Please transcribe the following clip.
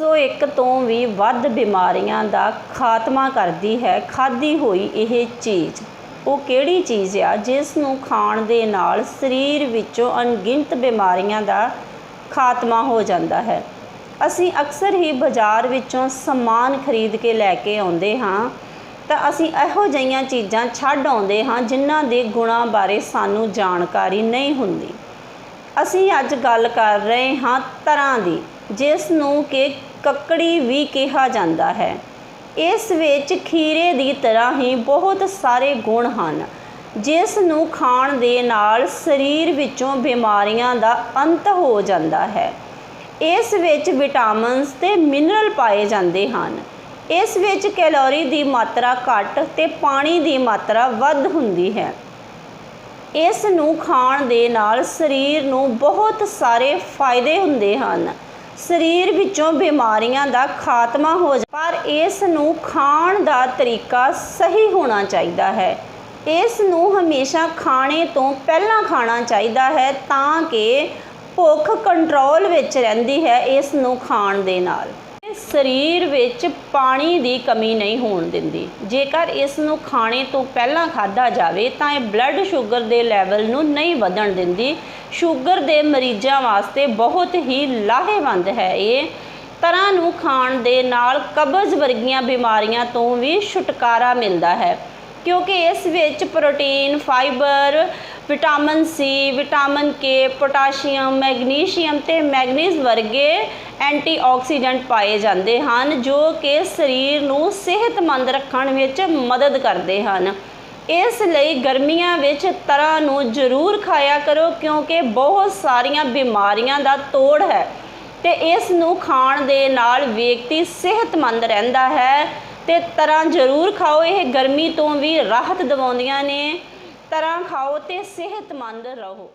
ਸੋ ਇੱਕ ਤੋਂ ਵੀ ਵੱਧ ਬਿਮਾਰੀਆਂ ਦਾ ਖਾਤਮਾ ਕਰਦੀ ਹੈ, ਖਾਧੀ ਹੋਈ ਇਹ ਚੀਜ਼। ਉਹ ਕਿਹੜੀ ਚੀਜ਼ ਆ? ਜਿਸ ਨੂੰ ਖਾਣ ਦੇ ਨਾਲ ਸਰੀਰ ਵਿੱਚੋਂ ਅਣਗਿਣਤ ਬਿਮਾਰੀਆਂ ਦਾ ਖਾਤਮਾ ਹੋ ਜਾਂਦਾ ਹੈ। ਅਸੀਂ ਅਕਸਰ ਹੀ ਬਾਜ਼ਾਰ ਵਿੱਚੋਂ ਸਮਾਨ ਖਰੀਦ ਕੇ ਲੈ ਕੇ ਆਉਂਦੇ ਹਾਂ, ਤਾਂ ਅਸੀਂ ਇਹੋ ਜਿਹੀਆਂ ਚੀਜ਼ਾਂ ਛੱਡ ਆਉਂਦੇ ਹਾਂ ਜਿਨ੍ਹਾਂ ਦੇ ਗੁਣਾਂ ਬਾਰੇ ਸਾਨੂੰ ਜਾਣਕਾਰੀ ਨਹੀਂ ਹੁੰਦੀ। ਅਸੀਂ ਅੱਜ ਗੱਲ ਕਰ ਰਹੇ ਹਾਂ ਤਰ੍ਹਾਂ ਦੀ, ਜਿਸ ਨੂੰ ਕਿ ਕੱਕੜੀ ਵੀ ਕਿਹਾ ਜਾਂਦਾ ਹੈ। ਇਸ ਵਿੱਚ ਖੀਰੇ ਦੀ ਤਰ੍ਹਾਂ ਹੀ ਬਹੁਤ ਸਾਰੇ ਗੁਣ ਹਨ, ਜਿਸ ਨੂੰ ਖਾਣ ਦੇ ਨਾਲ ਸਰੀਰ ਵਿੱਚੋਂ ਬਿਮਾਰੀਆਂ ਦਾ ਅੰਤ ਹੋ ਜਾਂਦਾ ਹੈ। ਇਸ ਵਿੱਚ ਵਿਟਾਮਿਨਸ ਤੇ ਮਿਨਰਲ ਪਾਏ ਜਾਂਦੇ ਹਨ। ਇਸ ਵਿੱਚ ਕੈਲੋਰੀ ਦੀ ਮਾਤਰਾ ਘੱਟ ਤੇ ਪਾਣੀ ਦੀ ਮਾਤਰਾ ਵੱਧ ਹੁੰਦੀ ਹੈ। ਇਸ ਨੂੰ ਖਾਣ ਦੇ ਨਾਲ ਸਰੀਰ ਨੂੰ ਬਹੁਤ ਸਾਰੇ ਫਾਇਦੇ ਹੁੰਦੇ ਹਨ। ਸਰੀਰ ਵਿੱਚੋਂ ਬਿਮਾਰੀਆਂ ਦਾ ਖਾਤਮਾ ਹੋ ਜਾ ਪਰ ਇਸ ਨੂੰ ਖਾਣ ਦਾ ਤਰੀਕਾ ਸਹੀ ਹੋਣਾ ਚਾਹੀਦਾ ਹੈ। ਇਸ ਨੂੰ ਹਮੇਸ਼ਾ ਖਾਣੇ ਤੋਂ ਪਹਿਲਾਂ ਖਾਣਾ ਚਾਹੀਦਾ ਹੈ ਤਾਂ ਕਿ ਭੁੱਖ ਕੰਟਰੋਲ ਵਿੱਚ ਰਹਿੰਦੀ ਹੈ ਇਸ ਨੂੰ ਖਾਣ ਦੇ ਨਾਲ। ਸਰੀਰ ਵਿੱਚ ਪਾਣੀ ਦੀ ਕਮੀ ਨਹੀਂ ਹੋਣ ਦਿੰਦੀ। ਜੇਕਰ ਇਸ ਨੂੰ ਖਾਣੇ ਤੋਂ ਪਹਿਲਾਂ ਖਾਦਾ ਜਾਵੇ, ਤਾਂ ਇਹ ਬਲੱਡ ਸ਼ੂਗਰ ਦੇ ਲੈਵਲ ਨੂੰ ਨਹੀਂ ਵਧਣ ਦਿੰਦੀ। ਸ਼ੂਗਰ ਦੇ ਮਰੀਜ਼ਾਂ ਵਾਸਤੇ ਬਹੁਤ ਹੀ ਲਾਹੇਵੰਦ ਹੈ ਇਹ। ਤਰ੍ਹਾਂ ਨੂੰ ਖਾਣ ਦੇ ਨਾਲ ਕਬਜ਼ ਵਰਗੀਆਂ ਬਿਮਾਰੀਆਂ ਤੋਂ ਵੀ ਛੁਟਕਾਰਾ ਮਿਲਦਾ ਹੈ। ਕਿਉਂਕਿ ਇਸ ਵਿੱਚ protein, fibre, vitamin C, vitamin K, potassium, magnesium ਤੇ ਮੈਗਨੀਜ਼ ਵਰਗੇ ਐਂਟੀਆਕਸੀਡੈਂਟ ਪਾਏ ਜਾਂਦੇ ਹਨ, ਜੋ ਕਿ ਸਰੀਰ ਨੂੰ ਸਿਹਤਮੰਦ ਰੱਖਣ ਵਿੱਚ ਮਦਦ ਕਰਦੇ ਹਨ। ਇਸ ਲਈ ਗਰਮੀਆਂ ਵਿੱਚ ਤਰ੍ਹਾਂ ਨੂੰ ਜ਼ਰੂਰ ਖਾਇਆ ਕਰੋ, ਕਿਉਂਕਿ ਬਹੁਤ ਸਾਰੀਆਂ ਬਿਮਾਰੀਆਂ ਦਾ ਤੋੜ ਹੈ ਤੇ ਇਸ ਨੂੰ ਖਾਣ ਦੇ ਨਾਲ ਵਿਅਕਤੀ ਸਿਹਤਮੰਦ ਰਹਿੰਦਾ ਹੈ। ਤੇ ਤਰ੍ਹਾਂ ਜ਼ਰੂਰ ਖਾਓ, ਇਹ ਗਰਮੀ ਤੋਂ ਵੀ ਰਾਹਤ ਦਿਵਾਉਂਦੀਆਂ ਨੇ। ਤਰ੍ਹਾਂ ਖਾਓ ਤੇ ਸਿਹਤਮੰਦ ਰਹੋ।